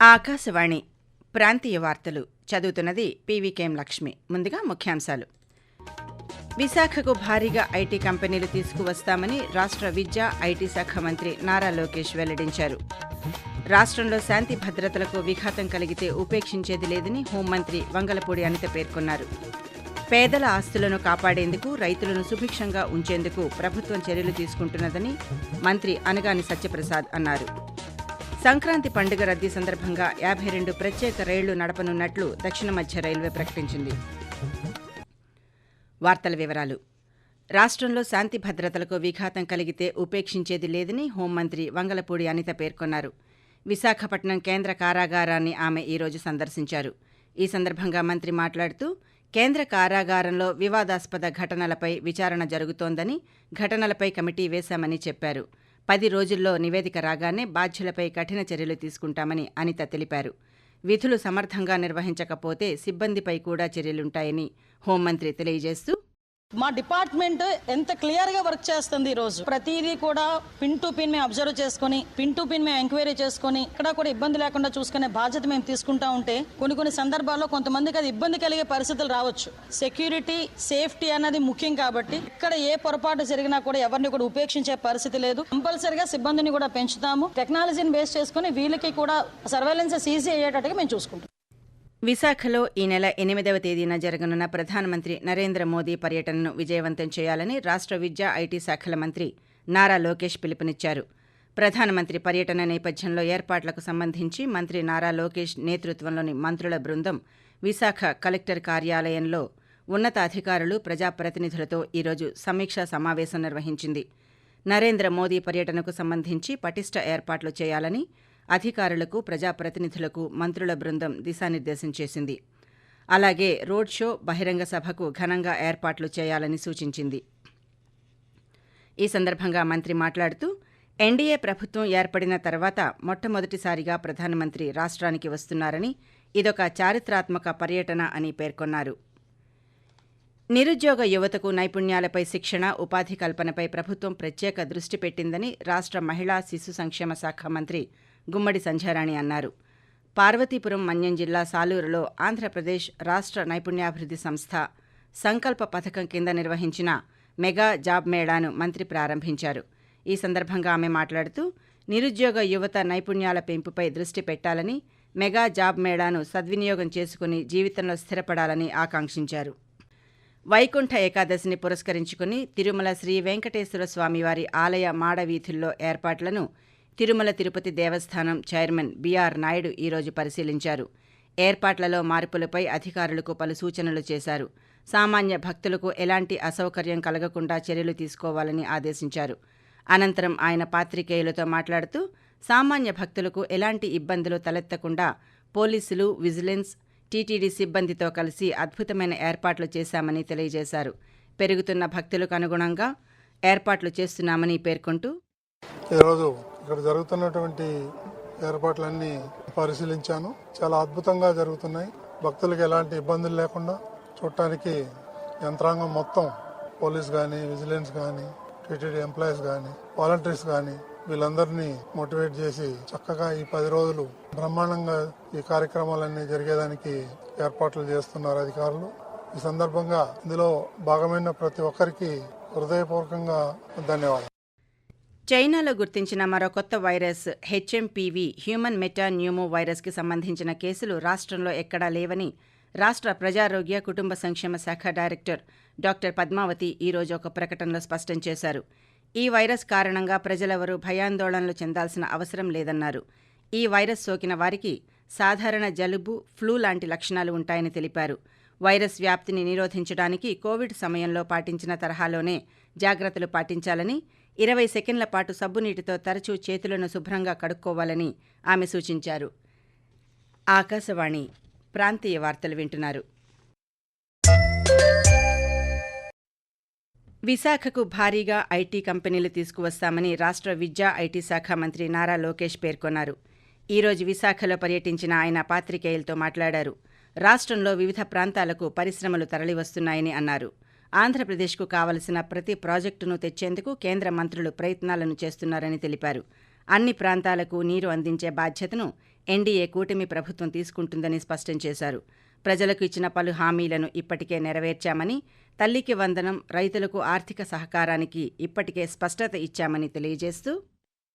ఆకాశవాణి ప్రాంతీయ వార్తలు చదువుతున్నది పీవీకేఎం లక్ష్మి. ముందుగా ముఖ్యాంశాలు. విశాఖకు భారీగా ఐటీ కంపెనీలు తీసుకువస్తామని రాష్ట్ర విద్యా ఐటీ శాఖ మంత్రి నారా లోకేష్ వెల్లడించారు. రాష్ట్రంలో శాంతి భద్రతలకు విఘాతం కలిగితే ఉపేక్షించేది లేదని హోంమంత్రి వంగలపూడి అనిత పేర్కొన్నారు. పేదల ఆస్తులను కాపాడేందుకు రైతులను సుభిక్షంగా ఉంచేందుకు ప్రభుత్వం చర్యలు తీసుకుంటున్నదని మంత్రి అనగాని సత్యప్రసాద్ అన్నారు. సంక్రాంతి పండుగ రద్దీ సందర్భంగా యాభై రెండు ప్రత్యేక రైళ్ళు నడపనున్నట్లు దక్షిణ మధ్య రైల్వే ప్రకటించింది. వార్తల వివరాలు. రాష్ట్రంలో శాంతి భద్రతలకు విఘాతం కలిగితే ఉపేక్షించేది లేదని హోంమంత్రి వంగలపూడి అనిత పేర్కొన్నారు. విశాఖపట్నం కేంద్ర కారాగారాన్ని ఆమె ఈరోజు సందర్శించారు. ఈ సందర్భంగా మంత్రి మాట్లాడుతూ కేంద్ర కారాగారంలో వివాదాస్పద ఘటనలపై విచారణ జరుగుతోందని ఘటనలపై కమిటీ వేశామని చెప్పారు. పది రోజుల్లో నివేదిక రాగానే బాధ్యులపై కఠిన చర్యలు తీసుకుంటామని అనిత తెలిపారు. విధులు సమర్థంగా నిర్వహించకపోతే సిబ్బందిపై కూడా చర్యలుంటాయని హోంమంత్రి తెలియజేస్తూ మా డిపార్ట్మెంట్ ఎంత క్లియర్గా వర్క్ చేస్తుంది ఈ రోజు. ప్రతిదీ కూడా పిన్ టు పిన్ మేము అబ్జర్వ్ చేసుకుని పిన్ టు పిన్ మేము ఎంక్వైరీ చేసుకుని ఇక్కడ కూడా ఇబ్బంది లేకుండా చూసుకునే బాధ్యత మేము తీసుకుంటా ఉంటే కొన్ని కొన్ని సందర్భాల్లో కొంతమందికి అది ఇబ్బంది కలిగే పరిస్థితులు రావచ్చు. సెక్యూరిటీ సేఫ్టీ అన్నది ముఖ్యం కాబట్టి ఇక్కడ ఏ పొరపాటు జరిగినా కూడా ఎవరిని కూడా ఉపేక్షించే పరిస్థితి లేదు. కంపల్సరిగా సిబ్బందిని కూడా పెంచుతాము. టెక్నాలజీని బేస్ చేసుకుని వీళ్ళకి కూడా సర్వేలెన్సెస్ ఈజీ అయ్యేటట్టుగా మేము చూసుకుంటాం. విశాఖలో ఈ నెల ఎనిమిదవ తేదీన జరగనున్న ప్రధానమంత్రి నరేంద్ర మోదీ పర్యటనను విజయవంతం చేయాలని రాష్ట్ర విద్యా ఐటీ శాఖల మంత్రి నారా లోకేష్ పిలుపునిచ్చారు. ప్రధానమంత్రి పర్యటన నేపథ్యంలో ఏర్పాట్లకు సంబంధించి మంత్రి నారా లోకేష్ నేతృత్వంలోని మంత్రుల బృందం విశాఖ కలెక్టర్ కార్యాలయంలో ఉన్నతాధికారులు ప్రజాప్రతినిధులతో ఈరోజు సమీక్షా సమావేశం నిర్వహించింది. నరేంద్ర మోదీ పర్యటనకు సంబంధించి పటిష్ట ఏర్పాట్లు చేయాలని అధికారులకు ప్రజాప్రతినిధులకు మంత్రుల బృందం దిశానిర్దేశం చేసింది. అలాగే రోడ్ షో బహిరంగ సభకు ఘనంగా ఏర్పాట్లు చేయాలని సూచించింది. ఈ సందర్భంగా మంత్రి మాట్లాడుతూ ఎన్డీఏ ప్రభుత్వం ఏర్పడిన తర్వాత మొట్టమొదటిసారిగా ప్రధానమంత్రి రాష్ట్రానికి వస్తున్నారని ఇదొక చారిత్రాత్మక పర్యటన అని పేర్కొన్నారు. నిరుద్యోగ యువతకు నైపుణ్యాలపై శిక్షణ ఉపాధి కల్పనపై ప్రభుత్వం ప్రత్యేక దృష్టి పెట్టిందని రాష్ట్ర మహిళా శిశు సంక్షేమ శాఖ మంత్రి గుమ్మడి సంధ్యారాణి అన్నారు. పార్వతీపురం మన్యం జిల్లా సాలూరులో ఆంధ్రప్రదేశ్ రాష్ట్ర నైపుణ్యాభివృద్ధి సంస్థ సంకల్ప పథకం కింద నిర్వహించిన మెగా జాబ్ మేళాను మంత్రి ప్రారంభించారు. ఈ సందర్భంగా ఆమె మాట్లాడుతూ నిరుద్యోగ యువత నైపుణ్యాల పెంపుపై దృష్టి పెట్టాలని మెగా జాబ్ మేళాను సద్వినియోగం చేసుకుని జీవితంలో స్థిరపడాలని ఆకాంక్షించారు. వైకుంఠ ఏకాదశిని పురస్కరించుకుని తిరుమల శ్రీ వెంకటేశ్వర స్వామివారి ఆలయ మాడవీధుల్లో ఏర్పాట్లను తిరుమల తిరుపతి దేవస్థానం చైర్మన్ బీఆర్ నాయుడు ఈరోజు పరిశీలించారు. ఏర్పాట్లలో మార్పులపై అధికారులకు పలు సూచనలు చేశారు. సామాన్య భక్తులకు ఎలాంటి అసౌకర్యం కలగకుండా చర్యలు తీసుకోవాలని ఆదేశించారు. అనంతరం ఆయన పాత్రికేయులతో మాట్లాడుతూ సామాన్య భక్తులకు ఎలాంటి ఇబ్బందులు తలెత్తకుండా పోలీసులు విజిలెన్స్ టీటీడీ సిబ్బందితో కలిసి అద్భుతమైన ఏర్పాట్లు చేశామని తెలియజేశారు. పెరుగుతున్న భక్తులకు అనుగుణంగా ఏర్పాట్లు చేస్తున్నామని పేర్కొంటూ ఈరోజు ఇక్కడ జరుగుతున్నటువంటి ఏర్పాట్లన్నీ పరిశీలించాను. చాలా అద్భుతంగా జరుగుతున్నాయి. భక్తులకు ఎలాంటి ఇబ్బందులు లేకుండా చూడటానికి యంత్రాంగం మొత్తం పోలీస్ కానీ విజిలెన్స్ కానీ టీటీడీ ఎంప్లాయీస్ కానీ వాలంటీర్స్ కానీ వీళ్ళందరినీ మోటివేట్ చేసి చక్కగా ఈ పది రోజులు బ్రహ్మాండంగా ఈ కార్యక్రమాలన్నీ జరిగేదానికి ఏర్పాట్లు చేస్తున్నారు అధికారులు. ఈ సందర్భంగా ఇందులో భాగమైన ప్రతి ఒక్కరికి హృదయపూర్వకంగా ధన్యవాదాలు. చైనాలో గుర్తించిన మరో కొత్త virus HMPV human meta pneumo వైరస్కి సంబంధించిన కేసులు రాష్ట్రంలో ఎక్కడా లేవని రాష్ట్ర ప్రజారోగ్య కుటుంబ సంక్షేమ శాఖ డైరెక్టర్ డాక్టర్ పద్మావతి ఈరోజు ఒక ప్రకటనలో స్పష్టం చేశారు. ఈ వైరస్ కారణంగా ప్రజలెవరూ భయాందోళనలు చెందాల్సిన అవసరం లేదన్నారు. ఈ వైరస్ సోకిన వారికి సాధారణ జలుబు ఫ్లూ లాంటి లక్షణాలు ఉంటాయని తెలిపారు. వైరస్ వ్యాప్తిని నిరోధించడానికి కోవిడ్ సమయంలో పాటించిన తరహాలోనే జాగ్రత్తలు పాటించాలని ఇరవై సెకండ్ల పాటు సబ్బునీటితో తరచూ చేతులను శుభ్రంగా కడుక్కోవాలని ఆమె సూచించారు. ఆకాశవాణి ప్రాంతీయ వార్తలు వింటున్నారు. విశాఖకు భారీగా ఐటీ కంపెనీలు తీసుకువస్తామని రాష్ట్ర విద్యా ఐటీ శాఖ మంత్రి నారా లోకేష్ పేర్కొన్నారు. ఈరోజు విశాఖలో పర్యటించిన ఆయన పాత్రికేయులతో మాట్లాడారు. రాష్ట్రంలో వివిధ ప్రాంతాలకు పరిశ్రమలు తరలివస్తున్నాయని అన్నారు. ఆంధ్రప్రదేశ్కు కావలసిన ప్రతి ప్రాజెక్టును తెచ్చేందుకు కేంద్ర మంత్రులు ప్రయత్నాలను చేస్తున్నారని తెలిపారు. అన్ని ప్రాంతాలకు నీరు అందించే బాధ్యతను ఎన్డీఏ కూటమి ప్రభుత్వం తీసుకుంటుందని స్పష్టం చేశారు. ప్రజలకు ఇచ్చిన పలు హామీలను ఇప్పటికే నెరవేర్చామని తల్లికి వందనం రైతులకు ఆర్థిక సహకారానికి ఇప్పటికే స్పష్టత ఇచ్చామని తెలియజేస్తూ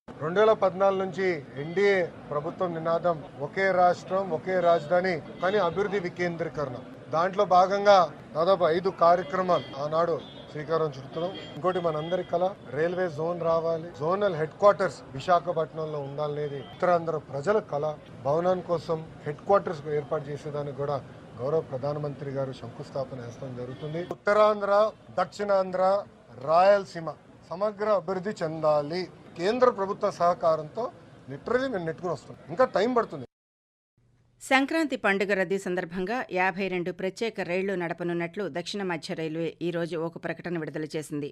రెండు వేల పద్నాలుగు నుంచి ఎన్డీఏ ప్రభుత్వం నినాదం ఒకే రాష్ట్రం ఒకే రాజధాని కానీ అభివృద్ధి వికేంద్రీకరణ. దాంట్లో భాగంగా దాదాపు ఐదు కార్యక్రమాలు ఆనాడు శ్రీకారం చుడుతున్నాం. ఇంకోటి మనందరి కళ రైల్వే జోన్ రావాలి. జోనల్ హెడ్ క్వార్టర్స్ విశాఖపట్నంలో ఉండాలనేది ఉత్తరాంధ్ర ప్రజల కళ భవనం కోసం హెడ్ క్వార్టర్స్ ఏర్పాటు చేసేదానికి కూడా గౌరవ ప్రధానమంత్రి గారు శంకుస్థాపన చేస్తాం జరుగుతుంది. ఉత్తరాంధ్ర దక్షిణాంధ్ర రాయలసీమ సమగ్ర అభివృద్ధి చెందాలి. కేంద్ర ప్రభుత్వ సహకారంతో లిటరలీ మేము నెట్టుకుని వస్తాం ఇంకా టైం పడుతుంది. సంక్రాంతి పండుగ రద్దీ సందర్భంగా యాభై రెండు ప్రత్యేక రైళ్ళు నడపనున్నట్లు దక్షిణ మధ్య రైల్వే ఈ రోజు ఒక ప్రకటన విడుదల చేసింది.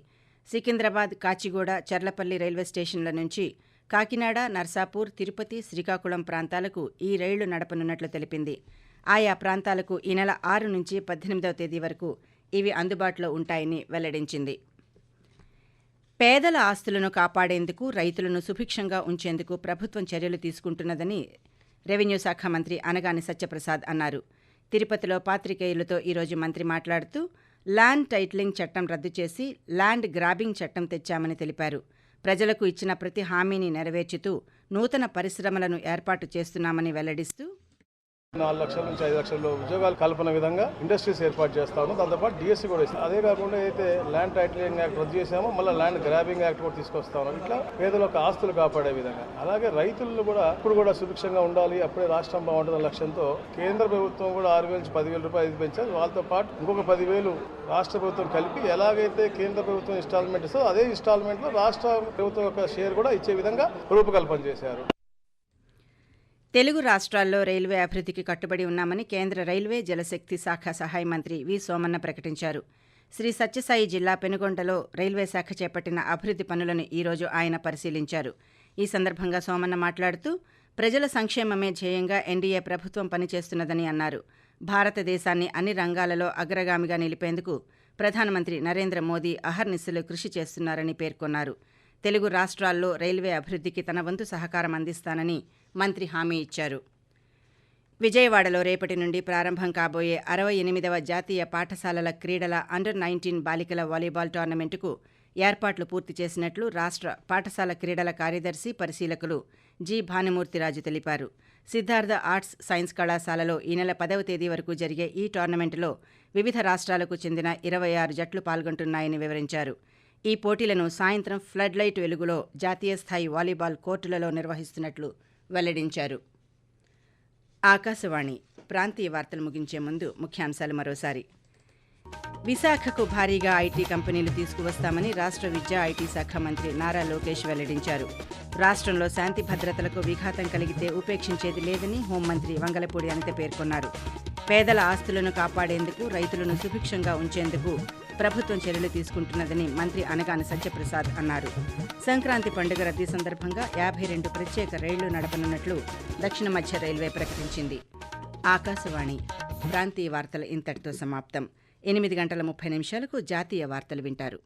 సికింద్రాబాద్ కాచిగూడ చర్లపల్లి రైల్వే స్టేషన్ల నుంచి కాకినాడ నర్సాపూర్ తిరుపతి శ్రీకాకుళం ప్రాంతాలకు ఈ రైళ్ళు నడపనున్నట్లు తెలిపింది. ఆయా ప్రాంతాలకు ఈ నెల ఆరు నుంచి పద్దెనిమిదవ తేదీ వరకు ఇవి అందుబాటులో ఉంటాయని వెల్లడించింది. పేదల ఆస్తులను కాపాడేందుకు రైతులను సుభిక్షంగా ఉంచేందుకు ప్రభుత్వం చర్యలు తీసుకుంటున్నదని రెవెన్యూ శాఖ మంత్రి అనగాని సత్యప్రసాద్ అన్నారు. తిరుపతిలో పాత్రికేయులతో ఈరోజు మంత్రి మాట్లాడుతూ ల్యాండ్ టైటిలింగ్ చట్టం రద్దు చేసి ల్యాండ్ గ్రాబింగ్ చట్టం తెచ్చామని తెలిపారు. ప్రజలకు ఇచ్చిన ప్రతి హామీని నెరవేర్చుతూ నూతన పరిశ్రమలను ఏర్పాటు చేస్తున్నామని వెల్లడిస్తూ నాలుగు లక్షల నుంచి ఐదు లక్షల ఉద్యోగాలు కల్పన విధంగా ఇండస్ట్రీస్ ఏర్పాటు చేస్తాము. దాంతోపాటు డిఎస్సీ కూడా ఇస్తాం అదే కాకుండా అయితే ల్యాండ్ టైటిలింగ్ యాక్ట్ రద్దు చేసామో మళ్ళీ ల్యాండ్ గ్రాబింగ్ యాక్ట్ కూడా తీసుకొస్తాము. ఇట్లా పేదలకు ఆస్తులు కాపాడే విధంగా. అలాగే రైతులు కూడా ఇప్పుడు కూడా సుభిక్షంగా ఉండాలి అప్పుడే రాష్ట్రం బాగుంటుంది లక్ష్యంతో కేంద్ర ప్రభుత్వం కూడా ఆరు వేల నుంచి పదివేల రూపాయలు ఇది పెంచారు. వాళ్ళతో పాటు ఇంకొక పదివేలు రాష్ట్ర ప్రభుత్వం కలిపి ఎలాగైతే కేంద్ర ప్రభుత్వం ఇన్స్టాల్మెంట్ ఇస్తుందో అదే ఇన్స్టాల్మెంట్లో రాష్ట్ర ప్రభుత్వం యొక్క షేర్ కూడా ఇచ్చే విధంగా రూపకల్పన చేశారు. తెలుగు రాష్ట్రాల్లో రైల్వే అభివృద్ధికి కట్టుబడి ఉన్నామని కేంద్ర రైల్వే జలశక్తి శాఖ సహాయ మంత్రి వి. సోమన్న ప్రకటించారు. శ్రీ సత్యసాయి జిల్లా పెనుగొండలో రైల్వే శాఖ చేపట్టిన అభివృద్ధి పనులను ఈరోజు ఆయన పరిశీలించారు. ఈ సందర్భంగా సోమన్న మాట్లాడుతూ ప్రజల సంక్షేమమే ధ్యేయంగా ఎన్డీఏ ప్రభుత్వం పనిచేస్తున్నదని అన్నారు. భారతదేశాన్ని అన్ని రంగాలలో అగ్రగామిగా నిలిపేందుకు ప్రధానమంత్రి నరేంద్ర మోదీ అహర్నిశలు కృషి చేస్తున్నారని పేర్కొన్నారు. తెలుగు రాష్ట్రాల్లో రైల్వే అభివృద్ధికి తన వంతు సహకారం అందిస్తానని మంత్రి హామీ ఇచ్చారు. విజయవాడలో రేపటి నుండి ప్రారంభం కాబోయే అరవై ఎనిమిదవ జాతీయ పాఠశాలల క్రీడల అండర్ నైన్టీన్ బాలికల వాలీబాల్ టోర్నమెంటుకు ఏర్పాట్లు పూర్తి చేసినట్లు రాష్ట్ర పాఠశాల క్రీడల కార్యదర్శి పరిశీలకులు జి. భానుమూర్తిరాజు తెలిపారు. సిద్ధార్థ ఆర్ట్స్ సైన్స్ కళాశాలలో ఈ నెల పదవ తేదీ వరకు జరిగే ఈ టోర్నమెంటులో వివిధ రాష్ట్రాలకు చెందిన ఇరవై ఆరు జట్లు పాల్గొంటున్నాయని వివరించారు. ఈ పోటీలను సాయంత్రం ఫ్లడ్ లైట్ వెలుగులో జాతీయ స్థాయి వాలీబాల్ కోర్టులలో నిర్వహిస్తున్నట్లు వెల్లడించారు. ఆకాశవాణి ప్రాంతీయ వార్తలు ముగించే ముందు ముఖ్యాంశాలు మరోసారి. విశాఖకు భారీగా ఐటీ కంపెనీలు తీసుకువస్తామని రాష్ట్ర విద్యా ఐటీ శాఖ మంత్రి నారా లోకేష్ వెల్లడించారు. రాష్ట్రంలో శాంతి భద్రతలకు విఘాతం కలిగితే ఉపేక్షించేది లేదని హోంమంత్రి వంగలపూడి అనిత పేర్కొన్నారు. పేదల ఆస్తులను కాపాడేందుకు రైతులను సుభిక్షంగా ఉంచేందుకు ప్రభుత్వం చర్యలు తీసుకుంటున్నదని మంత్రి అనగాని సత్యప్రసాద్ అన్నారు. సంక్రాంతి పండుగ రద్దీ సందర్భంగా యాభై రెండు ప్రత్యేక రైళ్ళు నడపనున్నట్లు దక్షిణ మధ్య రైల్వే ప్రకటించింది. ఆకాశవాణి ప్రాంతీయ వార్తలు ఇంతటితో సమాప్తం. ఎనిమిది గంటల ముప్పై నిమిషాలకు జాతీయ వార్తలు వింటారు.